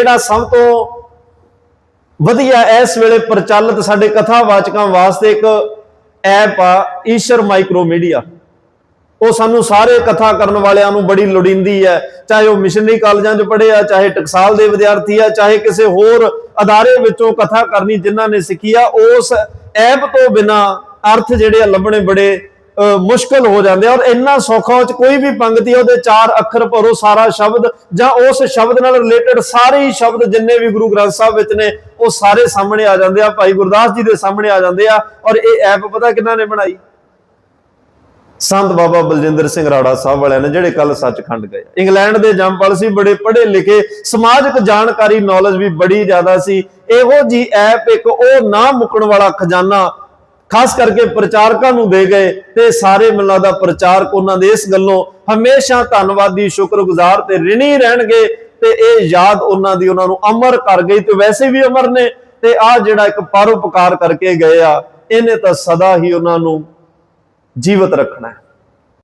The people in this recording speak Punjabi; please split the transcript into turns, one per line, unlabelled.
ਕਿਹੜਾ ਸਭ ਤੋਂ ਵਧੀਆ ਇਸ ਵੇਲੇ ਪ੍ਰਚਲਿਤ ਸਾਡੇ ਕਥਾਵਾਚਕਾਂ ਵਾਸਤੇ ਇੱਕ ਐਪ ਆ, ਈਸ਼ਰ ਮਾਈਕਰੋ ਮੀਡੀਆ ਉਹ ਸਾਨੂੰ ਸਾਰੇ ਕਥਾ ਕਰਨ ਵਾਲਿਆਂ ਨੂੰ ਬੜੀ ਲੋੜੀਂਦੀ ਹੈ। ਚਾਹੇ ਉਹ ਮਿਸ਼ਨਰੀ ਕਾਲਜਾਂ 'ਚ ਪੜ੍ਹੇ ਆ, ਚਾਹੇ ਟਕਸਾਲ ਦੇ ਵਿਦਿਆਰਥੀ ਆ, ਚਾਹੇ ਕਿਸੇ ਹੋਰ ਅਦਾਰੇ ਵਿੱਚੋਂ ਕਥਾ ਕਰਨੀ ਜਿਨ੍ਹਾਂ ਨੇ ਸਿੱਖੀ ਆ, ਉਸ ਐਪ ਤੋਂ ਬਿਨਾ ਅਰਥ ਜਿਹੜੇ ਆ, ਲੱਭਣੇ ਬੜੇ ਮੁਸ਼ਕਲ ਹੋ ਜਾਂਦੇ ਆ ਔਰ ਇੰਨਾ ਸੌਖਾ ਉਹ ਚ ਕੋਈ ਵੀ ਪੰਗਤੀ ਉਹਦੇ ਚਾਰ ਅੱਖਰ ਭਰੋ ਸਾਰਾ ਸ਼ਬਦ ਜਾਂ ਉਸ ਸ਼ਬਦ ਨਾਲ ਰਿਲੇਟਡ ਸਾਰੇ ਹੀ ਸ਼ਬਦ ਜਿੰਨੇ ਵੀ ਗੁਰੂ ਗ੍ਰੰਥ ਸਾਹਿਬ ਵਿੱਚ ਨੇ, ਉਹ ਸਾਰੇ ਸਾਹਮਣੇ ਆ ਜਾਂਦੇ ਆ, ਭਾਈ ਗੁਰਦਾਸ ਜੀ ਦੇ ਸਾਹਮਣੇ ਆ ਜਾਂਦੇ ਆ ਔਰ ਇਹ ਐਪ ਪਤਾ ਕਿਹਨਾਂ ਨੇ ਬਣਾਈ? ਸੰਤ ਬਾਬਾ ਬਲਜਿੰਦਰ ਸਿੰਘ ਰਾੜਾ ਸਾਹਿਬ ਵਾਲਿਆਂ ਨੇ, ਜਿਹੜੇ ਕੱਲ ਸੱਚਖੰਡ ਗਏ ਇੰਗਲੈਂਡ ਦੇ ਜੰਮਪਲ ਸੀ, ਬੜੇ ਪੜ੍ਹੇ ਲਿਖੇ, ਸਮਾਜਿਕ ਜਾਣਕਾਰੀ ਨੌਲੇਜ ਵੀ ਬੜੀ ਜ਼ਿਆਦਾ ਸੀ। ਇਹੋ ਜੀ ਐਪ ਇੱਕ ਉਹ ਨਾ ਮੁੱਕਣ ਵਾਲਾ ਖਜ਼ਾਨਾ ਖਾਸ ਕਰਕੇ ਪ੍ਰਚਾਰਕਾਂ ਨੂੰ ਦੇ ਗਏ ਤੇ ਸਾਰੇ ਮਿਲਣਾ ਦਾ ਪ੍ਰਚਾਰਕ ਉਹਨਾਂ ਦੇ ਇਸ ਗੱਲੋਂ ਹਮੇਸ਼ਾ ਧੰਨਵਾਦੀ, ਸ਼ੁਕਰਗੁਜ਼ਾਰ ਤੇ ਰਿਣੀ ਰਹਿਣਗੇ ਤੇ ਇਹ ਯਾਦ ਉਹਨਾਂ ਦੀ ਉਹਨਾਂ ਨੂੰ ਅਮਰ ਕਰ ਗਈ ਤੇ ਵੈਸੇ ਵੀ ਅਮਰ ਨੇ ਤੇ ਆ ਜਿਹੜਾ ਇੱਕ ਪਰਉਪਕਾਰ ਕਰਕੇ ਗਏ ਆ, ਇਹਨੇ ਤਾਂ ਸਦਾ ਹੀ ਉਹਨਾਂ ਨੂੰ ਜੀਵਤ ਰੱਖਣਾ ਹੈ।